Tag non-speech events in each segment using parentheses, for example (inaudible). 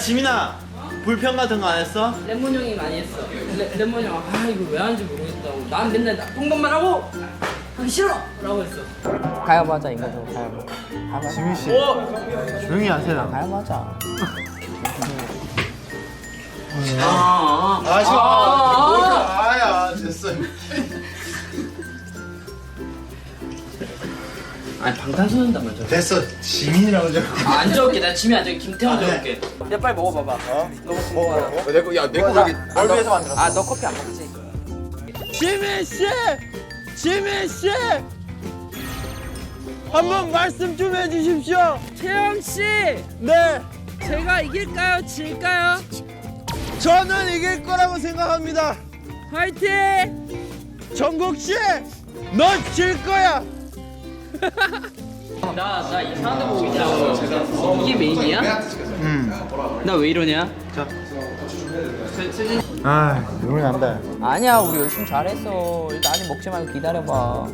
지민아 불평 같은 거 안 했어? 레몬 형이 많이 했어. 레, 레몬 형, 아 이거 왜 하는지 모르겠다고. 난 맨날 나쁜 것만 하고 하기 싫어라고 했어. 가야바 하자 이거죠. 가야바. 가야바. 지민 씨 조용히 하세요. 가야바 하자. 아, 아, 싫어. 아, 아니 방탄소년단 먼저. 됐어. 지민이라고 좀. 아, 안 적을게. 나 짐이 안 적게. 김태형 네. 적을게. 야 빨리 먹어봐봐. 어? 너 먹어. 내거 야, 내거 여기 널 위해서 만들었어. 아 너 커피 안 먹지? 지민 씨! 지민 씨! 한번 말씀 좀 해주십시오. 태영 씨, 네, 제가 이길까요? 질까요? 저는 이길 거라고 생각합니다. 화이팅! 정국 씨, 넌 질 거야. 나 나 이상한 데 보고 있냐고. 이게 메인이야? 음. 나왜 이러냐? 아 눈이 난다. 아니야 우리 열심히 잘했어. 일단 아직 먹지 말고 기다려봐.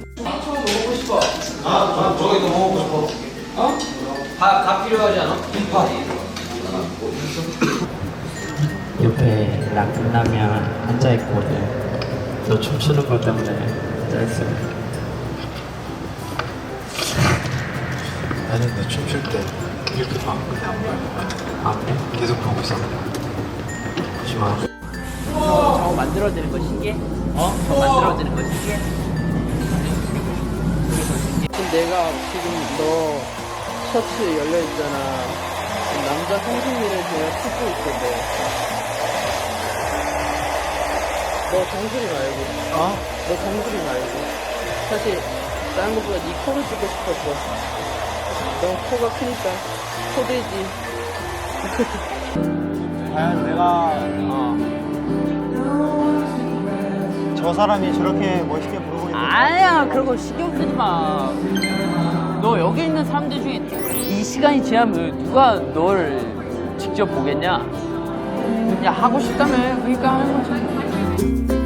옆에 락 끝나면 앉아 있거든. 너 춤추는 것 때문에 앉아 있어. 나는 너 춤출 때 이렇게 봐. 안 돼? 계속 보고 있어. 보지 마. 저거 만들어지는 거 신기해? 어? 저거 만들어지는 거 신기해? 그럼 내가 지금 너 셔츠 열려 있잖아. 남자 성승리를 제가 찾고 있던데. 너 정수리 말고. 어? 너 정수리 말고. 사실 다른 것보다 네 코를 찍고 싶었어. 너 코가 크니까 코돼지. (laughs) 과연 내가 어. 저 사람이 저렇게 멋있게 부르고 있는 아니야 그런 거 신경 쓰지 마. 너 여기 있는 사람들 중에 이 시간이 지나면 누가 널 직접 보겠냐? 그냥 하고 싶다며 그러니까 하는 거지.